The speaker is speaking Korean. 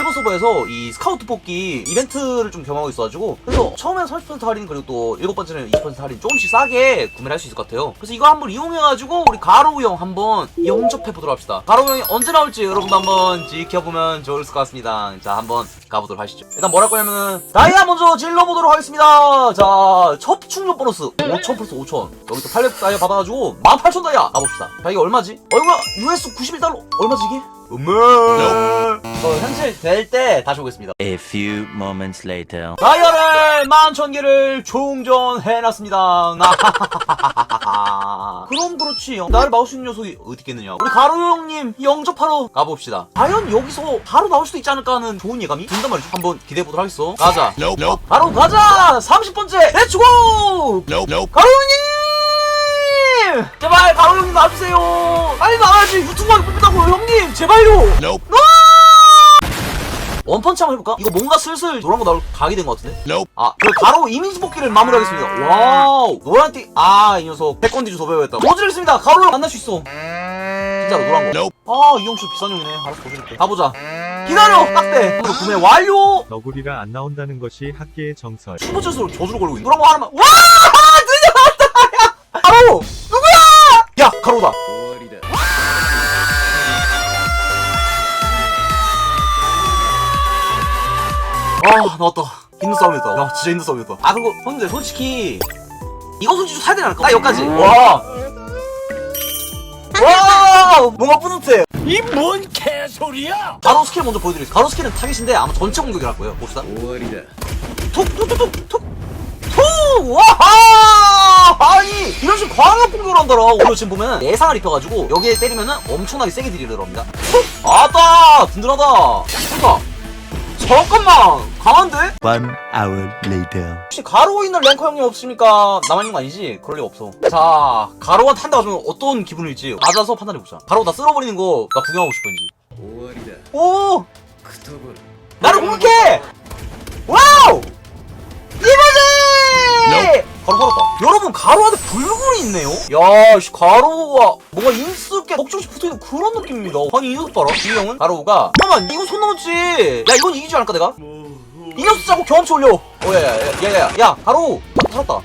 일본 서버에서 이 스카우트 뽑기 이벤트를 좀 경험하고 있어가지고 그래서 처음엔 30% 할인 그리고 또 일곱 번째는 20% 할인 조금씩 싸게 구매를 할 수 있을 것 같아요. 그래서 이거 한번 이용해가지고 우리 가로우 형 한번 영접해 보도록 합시다. 가로우 형이 언제 나올지 여러분도 한번 지켜보면 좋을 것 같습니다. 자 한번 가보도록 하시죠. 일단 뭘할 거냐면은 다이아 먼저 질러보도록 하겠습니다. 자 첫 충전 보너스 5천 플러스 5천. 여기서 800 다이아 받아가지고 18,000 다이아 가봅시다. 자 이게 얼마지? 어이구야 US 91달러? 얼마지 이게? 음메 어, 현실 될 때 다시 오겠습니다. A few moments later. 다이아를 11,000개를 충전해놨습니다. 그럼 그렇지. 나를 막을 수 있는 녀석이 어디 있겠느냐. 우리 가루 형님 영접하러 가봅시다. 과연 여기서 바로 나올 수도 있지 않을까 하는 좋은 예감이 든단 말이죠. 한번 기대해보도록 하겠어. 가자. Nope, nope, 바로 가자! 30번째 렛츠고 nope, nope. 가루 형님! 제발 가루 형님 나와주세요. 빨리 나와야지. 유튜브 하게 뽑힌다고요 형님. 제발요. Nope, 원펀치 한번 해볼까? 이거 뭔가 슬슬 노란 거 나올 각이 된 것 같은데? nope. 아, 그 바로 이미지 뽑기를 마무리하겠습니다. 와우, 노란 띠, 아, 이 녀석 백건디주 도배했다. 모질했습니다. 가로를 만날 수 있어. 진짜로 노란 거. Nope. 아, 이 형씨 비싼 형이네. 알았어, 보여줄게. 가보자. 기다려, 딱대. 바로 구매 완료. 너구리가 안 나온다는 것이 학계의 정설. 슈퍼챗으로 저주를 걸고 있는. 노란 거 하나만. 와, 아 나왔다 힘든 싸움이었다 야 진짜 힘든 싸움이었다 아 그리고 형님들 솔직히 이거 솔직히 사야 되지 않을까? 딱 여기까지 와 와, 뭔가 뿌듯해. 이 뭔 개소리야? 가로 스킬 먼저 보여드리겠습니다. 가로 스킬은 타겟인데 아마 전체 공격이랄 거예요. 봅시다. 툭, 툭, 툭, 툭, 툭, 툭! 와하! 아니, 이런 식으로 광역 공격을 한다라. 오늘 지금 보면 예상을 입혀가지고 여기에 때리면은 엄청나게 세게. 툭! 아따! 든든하다. 잠깐. 잠깐만! 강한데? One hour later. 혹시 가로 있는 랭커 형님 없습니까? 나만 있는 거 아니지? 그럴 리가 없어. 자, 가로가 탄다 가지고 어떤 기분일지 맞아서 판단해보자. 가로 다 쓸어버리는 거 나 구경하고 싶은지. 오! 나를 공격해! 와우! 이거지! 가로 살았다. 여러분, 가로한테 불굴이 있네요? 야, 씨, 가로가 뭔가 인스럽게 억정시 붙어있는 그런 느낌입니다. 아니, 이 녀석 봐라. 이 형은 가로가. 잠깐만, 이건 손 넘었지. 야, 이건 이기지 않을까, 내가? 이 녀석 자꾸 경험치 올려. 어, 야, 야, 가로. 살았다.